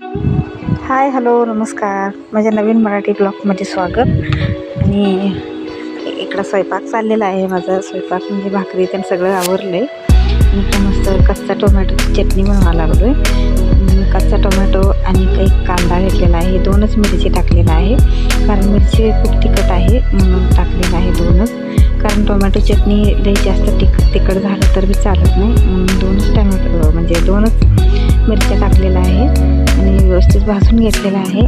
Hi hello नमस्कार. माझ्या नवीन मराठी ब्लॉगमध्ये स्वागत. आणि इकडं स्वयंपाक चाललेला आहे माझा. स्वयंपाक म्हणजे भाकरी त्यानं सगळं आवरलं आहे मी मस्त कच्चा टोमॅटोची चटणी बनवा लागलो आहे कच्चा टोमॅटो आणि काही कांदा घेतलेला आहे. दोनच मिरची टाकलेला आहे. कारण मिरची खूप तिखट आहे म्हणून टाकलेलं आहे दोनच. कारण टोमॅटो चटणी लई जास्त तिक तिखट झालं तर बी चालत नाही. म्हणून दोनच टोमॅटो म्हणजे दोनच मिरच्या टाकलेल्या आहे आणि व्यवस्थित भाजून घेतलेला आहे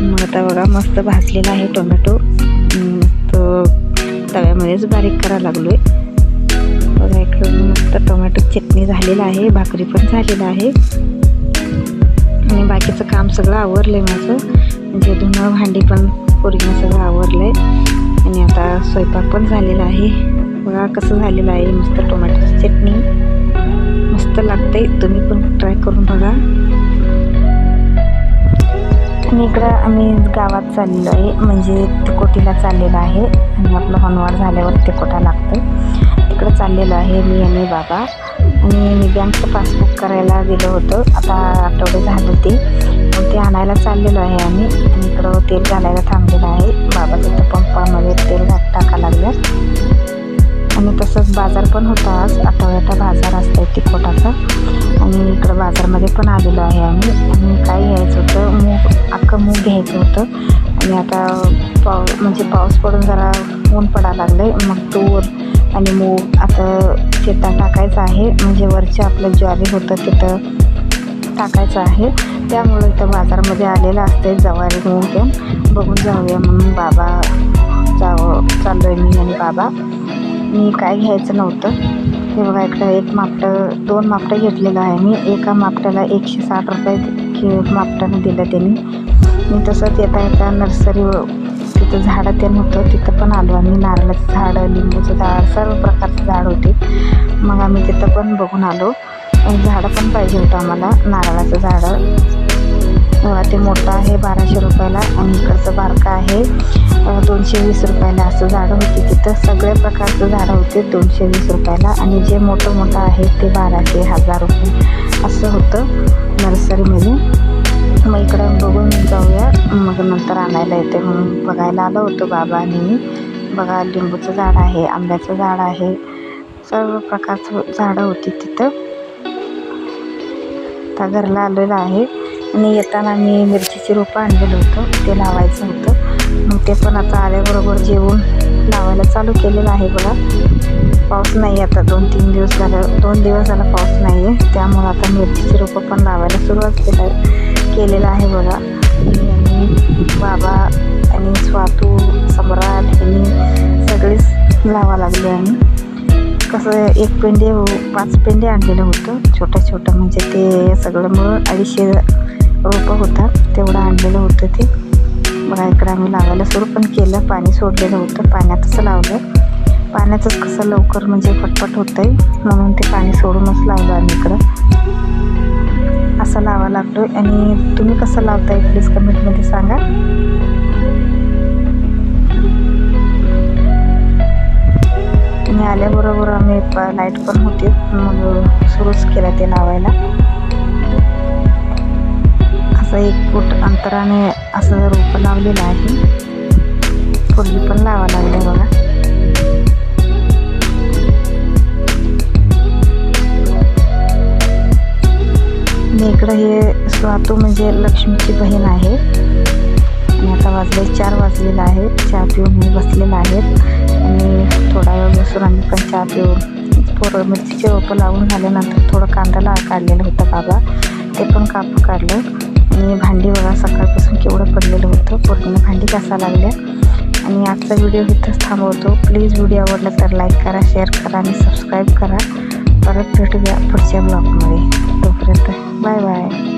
मग आता बघा मस्त भाजलेला आहे टोमॅटो. तो तव्यामध्येच बारीक करायला लागलो आहे बघा इकडून मस्त टोमॅटो चटणी झालेला आहे भाकरी पण झालेलं आहे. आणि बाकीचं काम सगळं आवरलं आहे माझं. म्हणजे धुणं भांडी पण पूर्ण सगळं आवरलं आहे आणि आता स्वयंपाक पण झालेला आहे. बघा कसं झालेलं आहे मस्त टोमॅटोची चटणी. मस्त लागते तुम्ही पण ट्राय करून बघा. आणि इकडं आम्ही गावात चाललेलो आहे. म्हणजे तिकोटीला चाललेलं आहे. आणि आपलं होनवाड झाल्यावर तिकोटा लागतं इकडं चाललेलं आहे मी आणि बाबा. आणि मी बँकचं पासबुक करायला गेलो होतं. आता आठवडे झालं ते ते आणायला चाललेलो आहे आम्ही. आणि इकडं तेल घालायला थांबलेलं आहे. बाबा तिथं पंपामध्ये तेल टाका लागल्यात आणि तसंच बाजार पण होता आज. आठवड्याचा बाजार असतो तिकोटाचा आणि इकडं बाजारमध्ये पण आलेलो आहे आम्ही. आणि काय घ्यायचं होतं? मूग अख्खं मूग घ्यायचं होतं. आणि आता पाव म्हणजे पाऊस पडून जरा ऊन पडायला लागलं आहे मग तूर आणि मूग आता शेतात टाकायचं आहे. म्हणजे वरच्या आपलं ज्वारी होतं तिथं. टाकायचं आहे. त्यामुळे इथं बाजारमध्ये आलेलं असते जवारी घेऊन ते. बघून जाऊया म्हणून बाबा जावं चाललो आहे मी आणि बाबा. मी काय घ्यायचं नव्हतं. हे बघा इकडं एक मापटं दोन मापटं घेतलेलं आहे मी. एका मापट्याला एकशे साठ रुपये कि मापटानं दिलं त्यांनी. मी तसंच येता येता नर्सरी तिथं झाडं ते नव्हतं. तिथं पण आलो आम्ही. नारळाचं झाडं लिंबूचं झाड सर्व प्रकारचं झाड होते. मग आम्ही तिथं पण बघून आलो. झाडं पण पाहिजे होतं आम्हाला नारळाचं झाडं. बघा ते मोठं आहे बाराशे रुपयाला आणि इकडचं बारकं आहे. दोनशे वीस रुपयाला असं झाडं होती तिथं. सगळ्या प्रकारचं झाडं होते दोनशे वीस रुपयाला. आणि जे मोठं मोठं आहे ते बाराशे हजार रुपये असं होतं नर्सरीमध्ये मग इकडं बघून जाऊया. मग नंतर आणायला येते. म्हणून बघायला आलं होतं बाबा आणि मी. बघा लिंबूचं झाड आहे आंब्याचं झाड आहे. सर्व प्रकारचं झाडं होती तिथं. आता घरला आलेलं आहे. आणि येताना मी मिरचीची रोपं आणलेलं होतं. ते लावायचं होतं. मग ते पण आता आल्याबरोबर जेवून लावायला चालू केलेलं आहे बघा. पाऊस नाही आता. दोन तीन दिवस झालं. दोन दिवस झाला पाऊस नाही आहे त्यामुळं आता मिरचीची रोपं पण लावायला सुरुवात केलं केलेलं आहे बघा. आणि बाबा आणि स्वातू सम्राट यांनी सगळेच लावा लागले आणि कसं एक पेंडे पाच पेंडे आणलेलं होतं. छोटं छोटं म्हणजे ते सगळं मिळून अडीचशे रोपं होतात तेवढं आणलेलं होतं ते. बघा इकडं आम्ही लावायला सुरू पण केलं. पाणी सोडलेलं होतं. पाण्यातच लावलं. पाण्याचंच कसं लवकर म्हणजे फटफट होतं आहे म्हणून ते पाणी सोडूनच लावलं आम्ही इकडं. असं लावा लागतो आणि तुम्ही कसं लावताय? प्लीज कमेंटमध्ये सांगा. आम्ही आल्याबरोबर आम्ही लाइट पण होती. मग सुरूच केला ते लावायला. असं एक फूट अंतराने असं रोपं लावलेलं आहे. फुली पण लावा लागले बघा. मी इकडं हे स्वातू म्हणजे लक्ष्मीची बहीण आहे. आणि आता वाजले चार वाजलेलं आहे चहा पिऊन मी बसलेला आहेत. आणि थोडा वेळ बसून आम्ही पण चहा पिऊन पोरं मिरचीचे रोपं लावून झाल्यानंतर थोडं कांदाला काढलेलं होतं बाबा. ते पण कापून काढलं. आणि भांडी बघा सकाळपासून केवढं पडलेलं होतं. पूर्ण भांडी कसा लागल्या. आणि आजचा व्हिडिओ इथंच थांबवतो. प्लीज व्हिडिओ आवडला तर लाईक करा शेअर करा आणि सबस्क्राईब करा. परत भेटूया पुढच्या ब्लॉगमध्ये. तोपर्यंत बाय बाय.